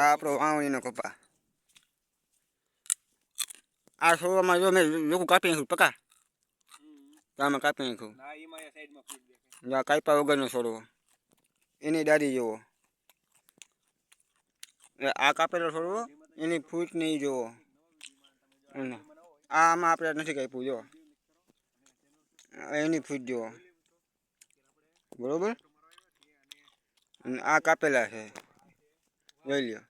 આ આપણો વાવણીનો કપા. આ છોડવામાં જો મેં લોકો કાપી નાખ્યું પકા. આમાં કાપી નાખ્યું. આ કાપ્યા વગરનો છોડવો એની દાદી જોવો. આ કાપેલો છોડવો એની ફૂટ નહીં જોવો. આમાં આપણે નથી કાપ્યું જો. એની ફૂટ જોવો. બરોબર? આ કાપેલા છે. જોઈ લ્યો.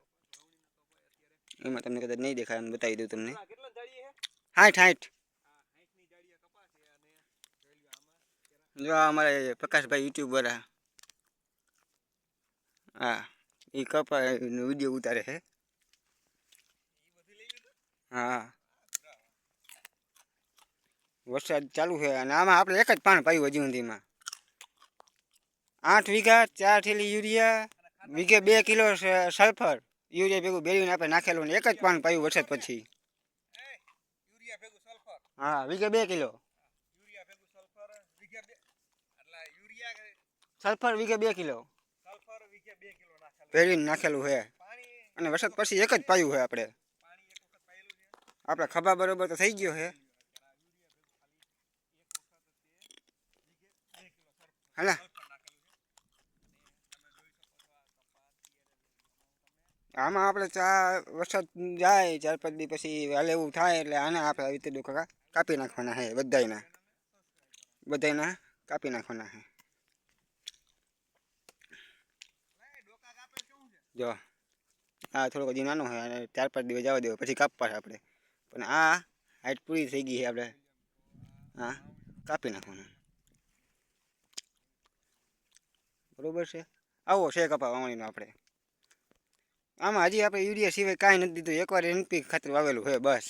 એમાં તમને કદાચ નહીં દેખાય એમ બતાવી દઉં તમને આ કેટલા જાળી હે હાઠ હાઠ હા હાઈટની જાળી આ કપાસ છે અને જોઈ લ્યો આમાં જો આ અમારે પ્રકાશભાઈ યુટ્યુબર હા એ કપા વીડિયો ઉતારે છે ઈ બધી લઈ લીધું હા વરસાદ ચાલુ છે અને આમાં આપણે એક જ પાણ પાયું હજી સુધીમાં આઠ વીઘા ચાર થેલી યુરિયા વીઘે બે કિલો સ- સલ્ફર યુરિયા ભેગું બેરીને આપણે નાખેલું ને એક જ પાણ પાયું વરસાદ પછી. હા, વીઘે બે કિલો. સલ્ફર વીઘે બે કિલો. કિલો નાખેલું છે અને વરસાદ પછી એક જ પાયું છે આપણે. આપણે ખભા બરોબર તો થઈ ગયો છે હાલા સલ્ફર નાખેલું છે આમાં આપણે ચા વરસાદ જાય, ચાર પાંચ દી પછી હાલે એવું થાય એટલે આને આપણે આવી રીતે કાકા કાપી નાખવાના છે બધાયના. બધાયના કાપી નાખવાના ડોકા છે જો, આ થોડોક હજી નાનો હોય, અને ચાર પાંચ દિવસ જવા દેવો, પછી કાપવા છે આપણે. પણ આ હાઈટ પૂરી થઈ ગઈ છે આપણે. હા, કાપી નાખવાનું. બરોબર છે? આવો છે કપા વાવણીનો આપણે. આમાં હજી આપણે યુરિયા સિવાય કાંઈ નથી દીધું. એકવાર એનપી ખાતર વાવેલું છે બસ.